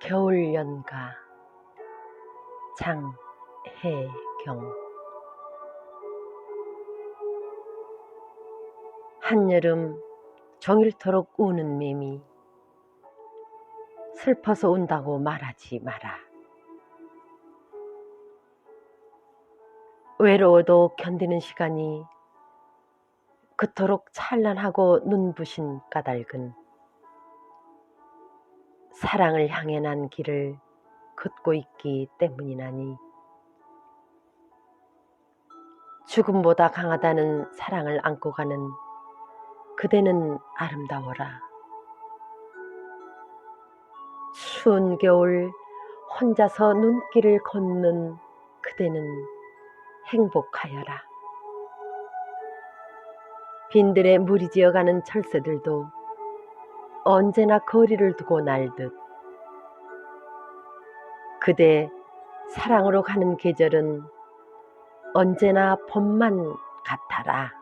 겨울 연가 장혜경 한여름 종일토록 우는 매미 슬퍼서 운다고 말하지 마라. 외로워도 견디는 시간이 그토록 찬란하고 눈부신 까닭은 사랑을 향해 난 길을 걷고 있기 때문이나니 죽음보다 강하다는 사랑을 안고 가는 그대는 아름다워라. 추운 겨울 혼자서 눈길을 걷는 그대는 행복하여라. 빈들에 물이 지어가는 철새들도 언제나 거리를 두고 날듯 그대 사랑으로 가는 계절은 언제나 봄만 같아라.